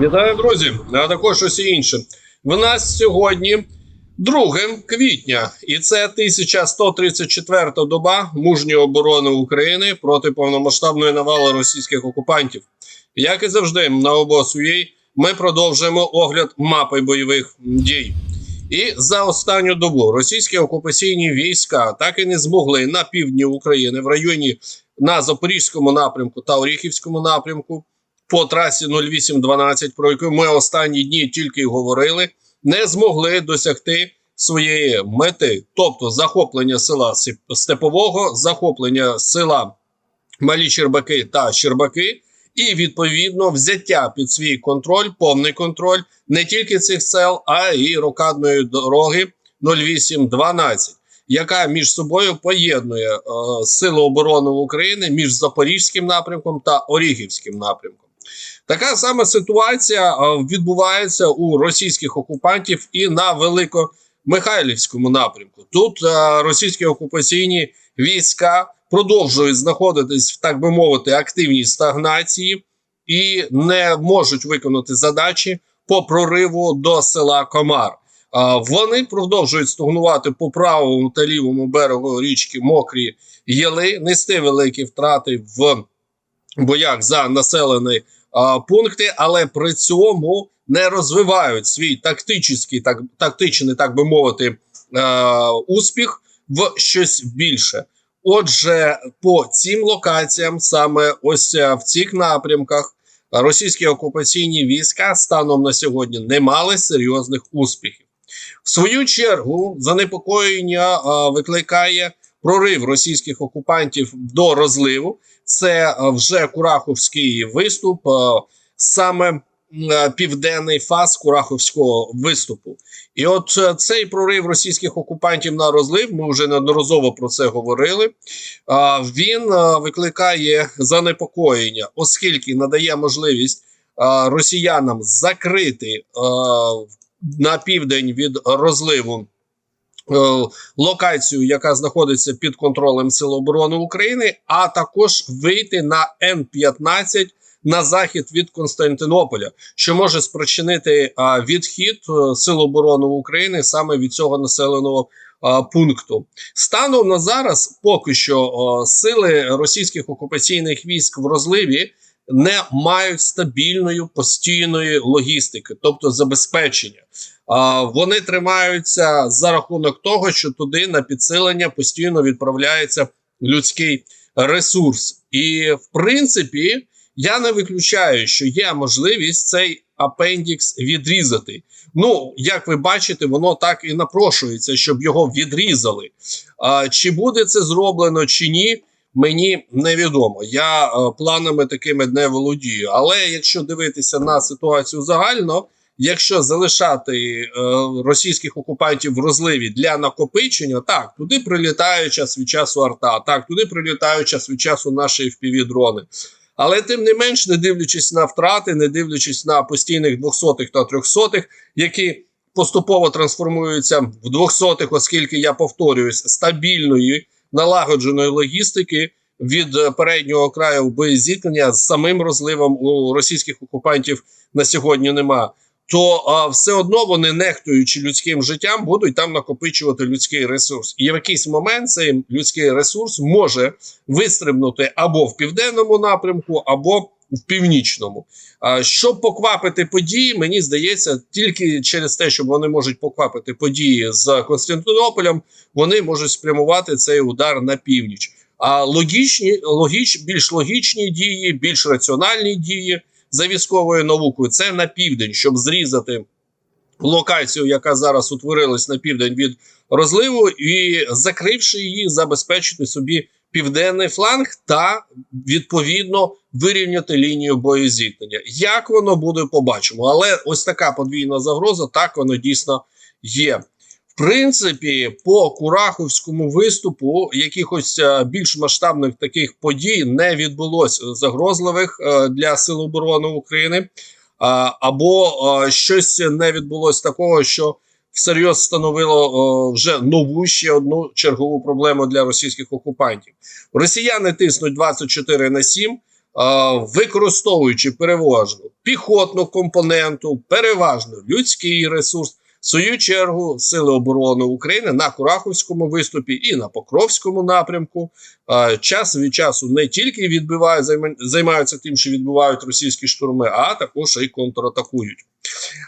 Вітаю, друзі! А також усі інше. В нас сьогодні 2 квітня, і це 1134 доба мужньої оборони України проти повномасштабної навали російських окупантів. Як і завжди, на обосує ми продовжуємо огляд мапи бойових дій. І за останню добу російські окупаційні війська так і не змогли на півдні України в районі на Запорізькому напрямку та Оріхівському напрямку по трасі 0812, про яку ми останні дні тільки й говорили, не змогли досягти своєї мети, тобто захоплення села Степового, захоплення села Малі Щербаки та Щербаки, і відповідно взяття під свій контроль, повний контроль не тільки цих сел, а й рокадної дороги 0812, яка між собою поєднує е, сили оборони України між Запорізьким напрямком та Оріхівським напрямком. Така сама ситуація е, відбувається у російських окупантів і на Великомихайлівському напрямку. Тут е, російські окупаційні війська продовжують знаходитись в так би мовити активній стагнації і не можуть виконати задачі по прориву до села Комар. Вони продовжують стогнувати по правому та лівому берегу річки Мокрі Єли, нести великі втрати в боях за населені а, пункти, але при цьому не розвивають свій тактичний, так тактичний, так би мовити, е, успіх в щось більше. Отже, по цим локаціям, саме ось е, в цих напрямках, російські окупаційні війська станом на сьогодні не мали серйозних успіхів. В свою чергу занепокоєння е, викликає прорив російських окупантів до розливу. Це е, вже Кураховський виступ, е, саме е, південний фаз Кураховського виступу. І от цей прорив російських окупантів на розлив, ми вже неодноразово про це говорили. Він викликає занепокоєння, оскільки надає можливість росіянам закрити на південь від розливу. Е, Локацію, яка знаходиться під контролем Сил оборони України, а також вийти на Н-15 на захід від Константинополя, що може спричинити відхід е, Сил оборони України саме від цього населеного пункту. Станом на зараз поки що сили російських окупаційних військ в розливі не мають стабільної постійної логістики, тобто забезпечення. Вони тримаються за рахунок того, що туди на підсилення постійно відправляється людський ресурс, і в принципі. Я не виключаю, що є можливість цей апендікс відрізати. Ну, як ви бачите, воно так і напрошується, щоб його відрізали. А, чи буде це зроблено, чи ні, мені невідомо. Я е, планами такими не володію. Але якщо дивитися на ситуацію загально, якщо залишати е, російських окупантів в розливі для накопичення, так туди прилітає час від часу арта, так туди прилітають час від часу наші fpv дрони але тим не менш, не дивлячись на втрати, не дивлячись на постійних двохсотих та трьохсотих, які поступово трансформуються в двохсотих, оскільки я повторююсь, стабільної налагодженої логістики від е, переднього краю боєзіткнення з самим розливом у російських окупантів на сьогодні нема. То а, все одно вони, нехтуючи людським життям, будуть там накопичувати людський ресурс. І в якийсь момент цей людський ресурс може вистрибнути або в південному напрямку, або в північному. А, щоб поквапити події, мені здається, тільки через те, що вони можуть поквапити події з Константинополем, вони можуть спрямувати цей удар на північ. А логічні, логіч, більш логічні дії, більш раціональні дії за військовою наукою це на південь, щоб зрізати локацію, яка зараз утворилась на південь від розливу, і закривши її, забезпечити собі південний фланг та відповідно вирівняти лінію боєзіткнення. Як воно буде, побачимо. Але ось така подвійна загроза, так воно дійсно є. Принципі, по Кураховському виступу якихось е, більш масштабних таких подій не відбулось загрозливих е, для Сил оборони України, або е, щось не відбулось такого, що всерйоз становило вже нову ще одну чергову проблему для російських окупантів. Росіяни тиснуть 24 на 7, використовуючи переважно піхотну компоненту, переважно людський ресурс. Свою чергу Сили оборони України на Кураховському виступі і на Покровському напрямку час від часу не тільки відбивають, займа- займаються тим, що відбивають російські штурми, а також і контратакують.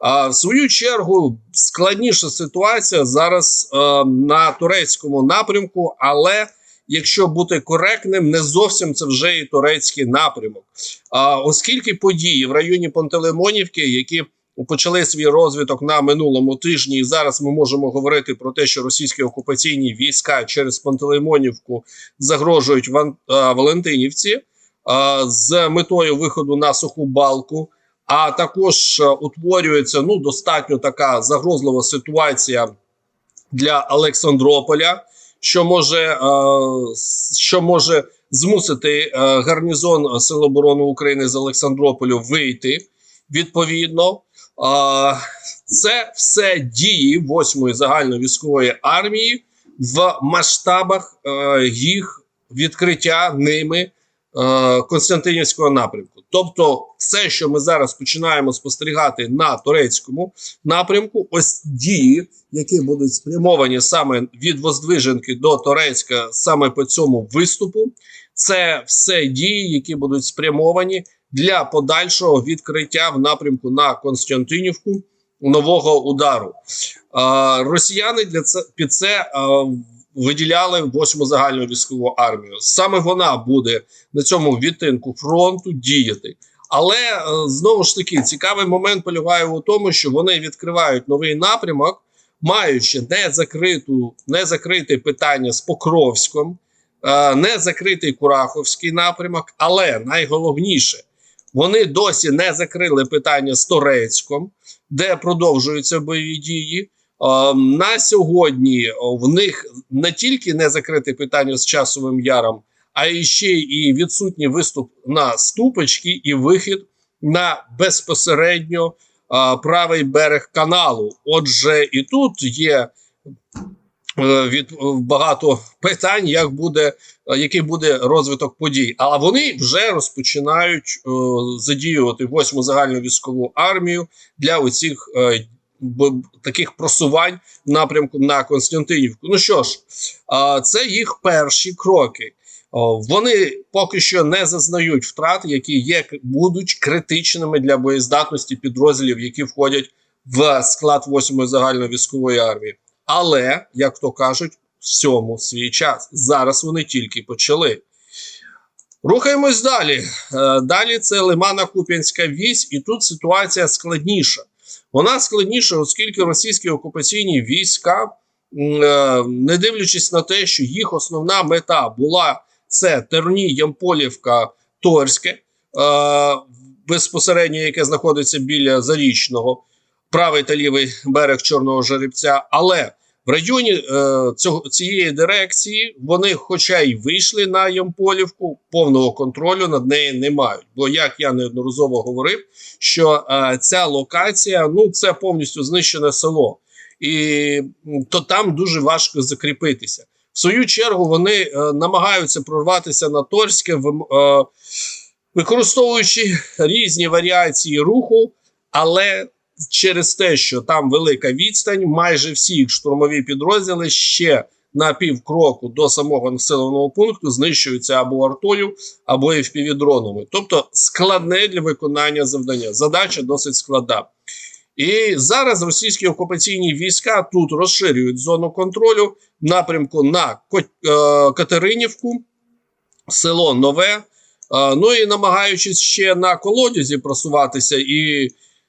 А в свою чергу складніша ситуація зараз на турецькому напрямку, але якщо бути коректним, не зовсім це вже і турецький напрямок. А, оскільки події в районі Пантелеймонівки, які почали свій розвиток на минулому тижні, і зараз ми можемо говорити про те, що російські окупаційні війська через Пантелеймонівку загрожують Ван, а, Валентинівці а, з метою виходу на суху балку. А також е, утворюється ну достатньо така загрозлива ситуація для Олександрополя, що може, е, що може змусити е, гарнізон Сил оборони України з Олександрополю вийти відповідно. Це все дії 8-ї загальновійськової армії в масштабах е, їх відкриття ними е, Константинівського напрямку. Тобто, все, що ми зараз починаємо спостерігати на турецькому напрямку, ось дії, які будуть спрямовані саме від Воздвиженки до Торецька, саме по цьому виступу, це все дії, які будуть спрямовані для подальшого відкриття в напрямку на Константинівку нового удару. Росіяни для це під це виділяли восьму загальну військову армію. Саме вона буде на цьому відтинку фронту діяти. Але е, знову ж таки цікавий момент полягає у тому, що вони відкривають новий напрямок, маючи не закриту, не закрите питання з Покровськом, е, не закритий Кураховський напрямок. Але найголовніше, вони досі не закрили питання з Торецьком, де продовжуються бойові дії. На сьогодні в них не тільки не закрите питання з часовим яром, а і ще і відсутній виступ на ступочки і вихід на безпосередньо правий берег каналу. Отже, і тут є від багато питань, як буде, е, який буде розвиток подій. Але вони вже розпочинають е, задіювати восьму загальну військову армію для оцих е, таких просувань в напрямку на Константинівку. Ну що ж, це їх перші кроки. Вони поки що не зазнають втрат, які є будуть критичними для боєздатності підрозділів, які входять в склад 8-ї загальної військової армії. Але, як то кажуть, всьому свій час. Зараз вони тільки почали. Рухаємось далі. Е, Далі це Лимана Куп'янська вісь, і тут ситуація складніша. Вона складніша, оскільки російські окупаційні війська, е, не дивлячись на те, що їх основна мета була це Терні, Ямполівка, Торське, е, безпосередньо, яке знаходиться біля Зарічного, правий та лівий берег Чорного жеребця. Але в районі е, цього, цієї дирекції вони, хоча й вийшли на Ямполівку, повного контролю над нею не мають. Бо, як я неодноразово говорив, що е, ця локація ну це повністю знищене село, і то там дуже важко закріпитися. В свою чергу вони е, намагаються прорватися на Торське, в, е, використовуючи різні варіації руху, але через те, що там велика відстань, майже всі штурмові підрозділи ще на півкроку до самого населеного пункту знищуються або артою, або FPV-дронами. Тобто складне для виконання завдання. Задача досить складна. І зараз російські окупаційні війська тут розширюють зону контролю напрямку на е, Катеринівку, село Нове. е, Ну і намагаючись ще на колодязі просуватися і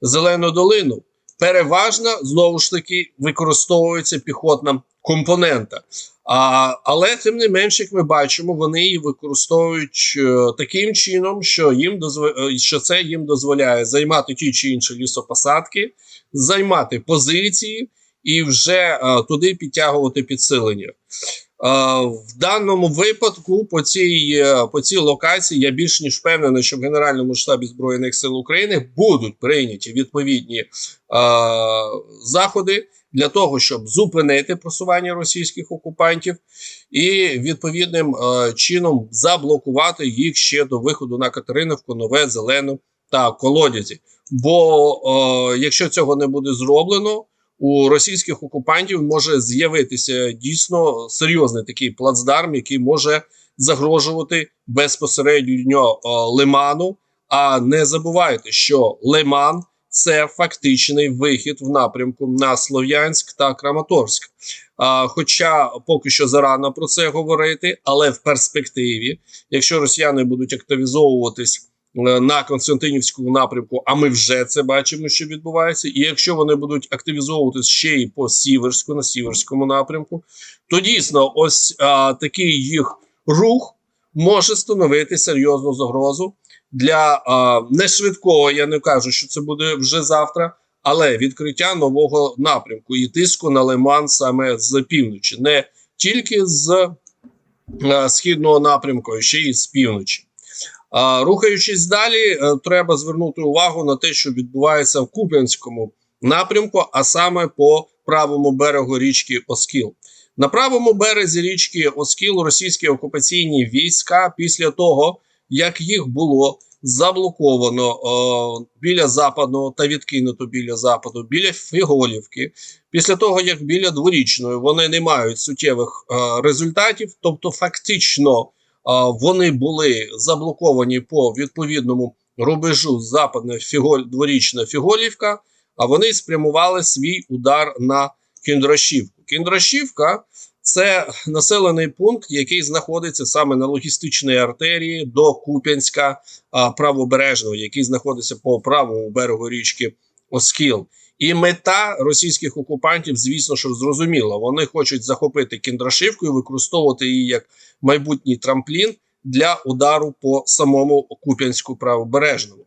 зелену долину, переважно знову ж таки використовується піхотна компонента. А, але тим не менш, як ми бачимо, вони її використовують е, таким чином, що їм дозв... е, що це їм дозволяє займати ті чи інші лісопосадки, займати позиції і вже е, туди підтягувати підсилення. В даному випадку по цій, е, по цій локації я більш ніж впевнений, що в Генеральному штабі Збройних сил України будуть прийняті відповідні е, заходи для того, щоб зупинити просування російських окупантів і відповідним е, чином заблокувати їх ще до виходу на Катериновку, Нове, Зелену та Колодязі. Бо е, якщо цього не буде зроблено, у російських окупантів може з'явитися дійсно серйозний такий плацдарм, який може загрожувати безпосередньо е, Лиману. А не забувайте, що Лиман це фактичний вихід в напрямку на Слов'янськ та Краматорськ. Хоча поки що зарано про це говорити, але в перспективі, якщо росіяни будуть активізовуватись на Константинівському напрямку, а ми вже це бачимо, що відбувається. І якщо вони будуть активізовуватись ще й по Сіверську, на Сіверському напрямку, то дійсно ось а, такий їх рух може становити серйозну загрозу для а, не швидкого. Я не кажу, що це буде вже завтра. Але відкриття нового напрямку і тиску на Лиман саме з півночі, не тільки з е, східного напрямку, а ще й з півночі. Рухаючись далі, е, треба звернути увагу на те, що відбувається в Куп'янському напрямку, а саме по правому берегу річки Оскіл. На правому березі річки Оскіл російські окупаційні війська після того, як їх було заблоковано е, біля западного та відкинуто біля западу, біля Фіголівки. Після того, як біля дворічної вони не мають суттєвих е, результатів, тобто фактично вони були заблоковані по відповідному рубежу западне Фіголь, дворічна Фіголівка, а вони спрямували свій удар на Кіндрашівку. Кіндрашівка це населений пункт, який знаходиться саме на логістичній артерії до Куп'янська правобережного, який знаходиться по правому берегу річки Оскіл. І мета російських окупантів, звісно, що зрозуміла. Вони хочуть захопити Кіндрашівку і використовувати її як майбутній трамплін для удару по самому Куп'янську правобережному.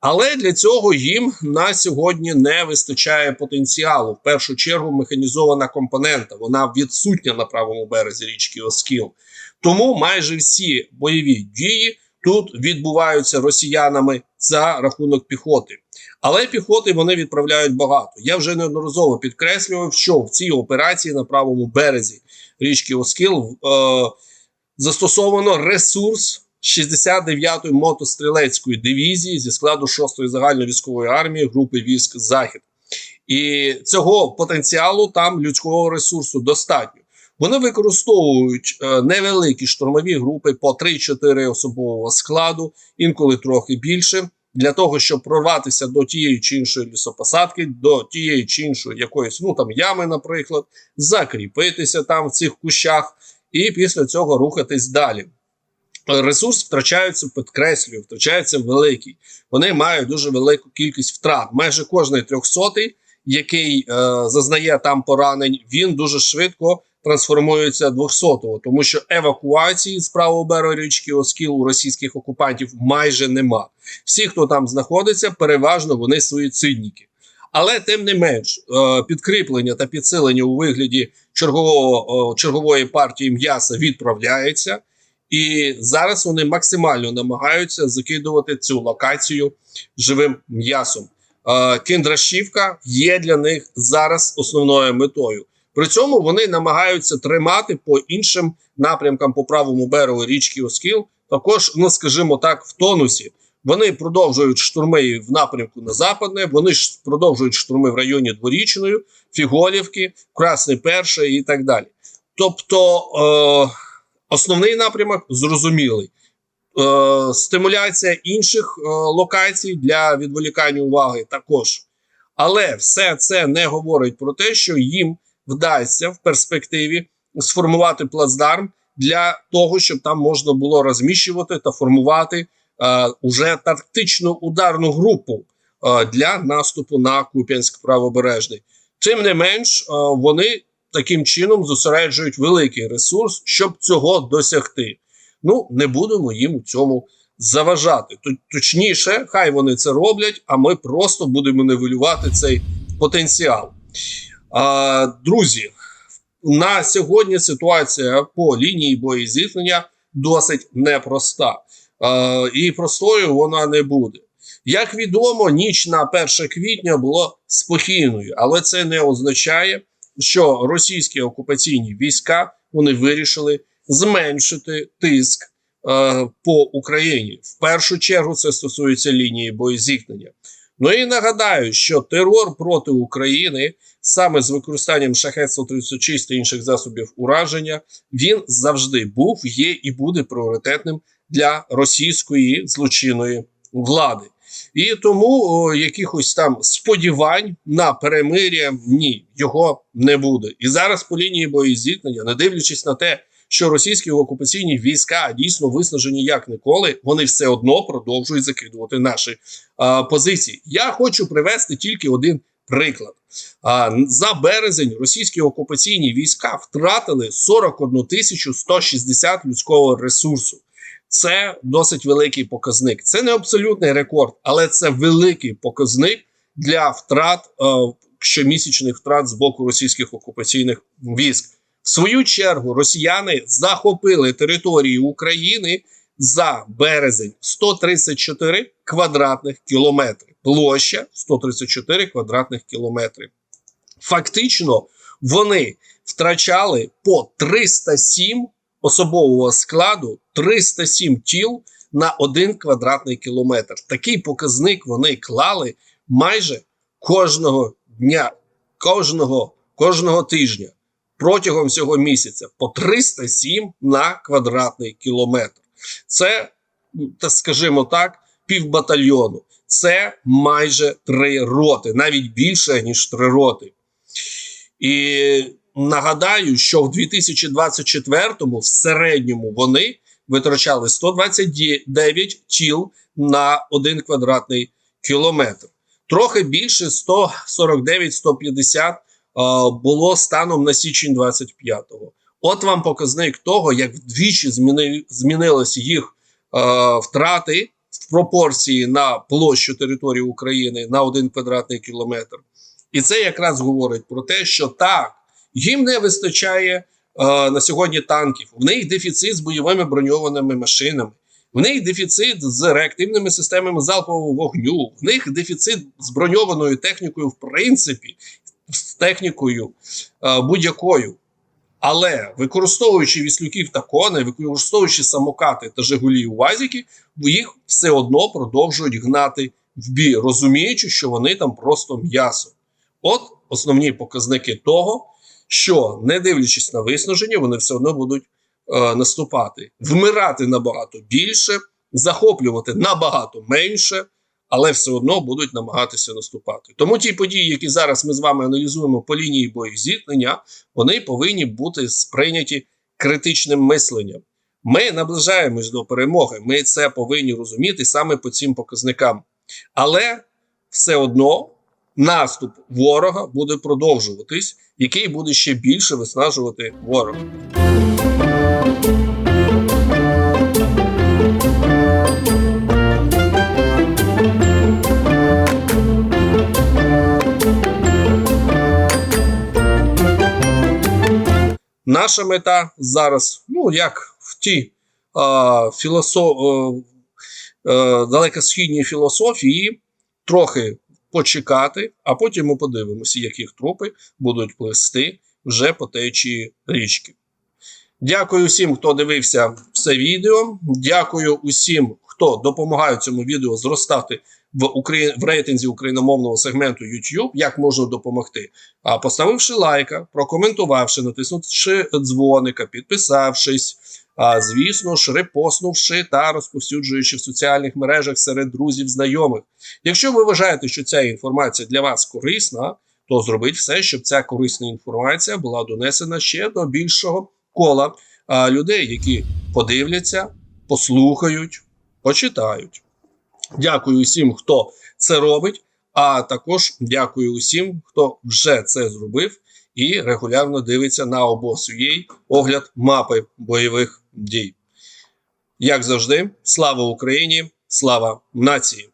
Але для цього їм на сьогодні не вистачає потенціалу. В першу чергу механізована компонента. Вона відсутня на правому березі річки Оскіл. Тому майже всі бойові дії тут відбуваються росіянами за рахунок піхоти. Але піхоти вони відправляють багато. Я вже неодноразово підкреслював, що в цій операції на правому березі річки Оскіл е, застосовано ресурс. 69-ї мотострілецької дивізії зі складу 6-ї загальновійськової армії групи військ Захід. І цього потенціалу там людського ресурсу достатньо. Вони використовують е, невеликі штурмові групи по 3-4 особового складу, інколи трохи більше, для того, щоб прорватися до тієї чи іншої лісопосадки, до тієї чи іншої якоїсь ну там ями, наприклад, закріпитися там в цих кущах, і після цього рухатись далі ресурс втрачається, підкреслюю, втрачається великий. Вони мають дуже велику кількість втрат. Майже кожний трьохсотий, який е, зазнає там поранень, він дуже швидко трансформується двохсотого, тому що евакуації з правого берега річки Оскіл у російських окупантів майже нема. Всі, хто там знаходиться, переважно вони суїцидники. Але тим не менш, е, підкріплення та підсилення у вигляді чергового чергової партії м'яса відправляється. І зараз вони максимально намагаються закидувати цю локацію живим м'ясом. Е, Кіндрашівка є для них зараз основною метою. При цьому вони намагаються тримати по іншим напрямкам по правому берегу річки Оскіл. Також, ну скажімо так, в тонусі. Вони продовжують штурми в напрямку на западне. Вони ж продовжують штурми в районі Дворічної, Фіголівки, Красний Перше і так далі. Тобто. Е Основний напрямок зрозумілий. Е, Стимуляція інших е, локацій для відволікання уваги також. Але все це не говорить про те, що їм вдасться в перспективі сформувати плацдарм для того, щоб там можна було розміщувати та формувати е, уже тактичну ударну групу е, для наступу на Куп'янськ правобережний. Тим не менш, е, вони таким чином зосереджують великий ресурс, щоб цього досягти. Ну, не будемо їм у цьому заважати. Точніше, хай вони це роблять, а ми просто будемо нивелювати цей потенціал. Друзі, на сьогодні ситуація по лінії боєзіткнення досить непроста. І простою вона не буде. Як відомо, ніч на 1 квітня була спокійною, але це не означає, що російські окупаційні війська вони вирішили зменшити тиск е, по Україні. В першу чергу це стосується лінії боєзіткнення. Ну і нагадаю, що терор проти України саме з використанням шахет 136 та інших засобів ураження він завжди був, є і буде пріоритетним для російської злочинної влади. І тому о, якихось там сподівань на перемир'я ні, його не буде. І зараз по лінії боєзіткнення, не дивлячись на те, що російські окупаційні війська дійсно виснажені як ніколи, вони все одно продовжують закидувати наші а, позиції. Я хочу привести тільки один приклад. А, за березень російські окупаційні війська втратили 41 тисячу 160 людського ресурсу. Це досить великий показник. Це не абсолютний рекорд, але це великий показник для втрат е, щомісячних втрат з боку російських окупаційних військ. В свою чергу росіяни захопили території України за березень 134 квадратних кілометри. Площа 134 квадратних кілометри. Фактично, вони втрачали по 307 особового складу 307 тіл на один квадратний кілометр. Такий показник вони клали майже кожного дня, кожного, кожного тижня протягом цього місяця по 307 на квадратний кілометр. Це, скажімо так, півбатальйону. Це майже три роти, навіть більше ніж три роти. І нагадаю, що в 2024-му в середньому вони витрачали 129 тіл на один квадратний кілометр. Трохи більше 149-150 було станом на січень 25-го. От вам показник того, як вдвічі зміни, змінилися їх е, втрати в пропорції на площу території України на один квадратний кілометр. І це якраз говорить про те, що так, їм не вистачає е, на сьогодні танків. В них дефіцит з бойовими броньованими машинами. В них дефіцит з реактивними системами залпового вогню, в них дефіцит з броньованою технікою, в принципі, з технікою е, будь-якою. Але використовуючи віслюків та коней, використовуючи самокати та Жигулі УАЗіки, їх все одно продовжують гнати в бій, розуміючи, що вони там просто м'ясо. От основні показники того, що не дивлячись на виснаження, вони все одно будуть е, наступати, вмирати набагато більше, захоплювати набагато менше, але все одно будуть намагатися наступати. Тому ті події, які зараз ми з вами аналізуємо по лінії боєзіткнення, вони повинні бути сприйняті критичним мисленням. Ми наближаємось до перемоги. Ми це повинні розуміти саме по цим показникам. Але все одно наступ ворога буде продовжуватись, який буде ще більше виснажувати ворога. Наша мета зараз, ну як в ті а, філосо, а, а, далекосхідній філософії, трохи почекати, а потім ми подивимося, яких трупи будуть плести вже по течії річки. Дякую всім, хто дивився це відео. Дякую усім, хто допомагає цьому відео зростати в Украї... в рейтинзі україномовного сегменту YouTube. Як можна допомогти? А поставивши лайка, прокоментувавши, натиснувши дзвоника, підписавшись. А звісно ж, репостнувши та розповсюджуючи в соціальних мережах серед друзів, знайомих. Якщо ви вважаєте, що ця інформація для вас корисна, то зробіть все, щоб ця корисна інформація була донесена ще до більшого кола а, людей, які подивляться, послухають, почитають. Дякую усім, хто це робить. А також дякую усім, хто вже це зробив і регулярно дивиться на обосуєй огляд мапи бойових дій. Як завжди, слава Україні, слава нації!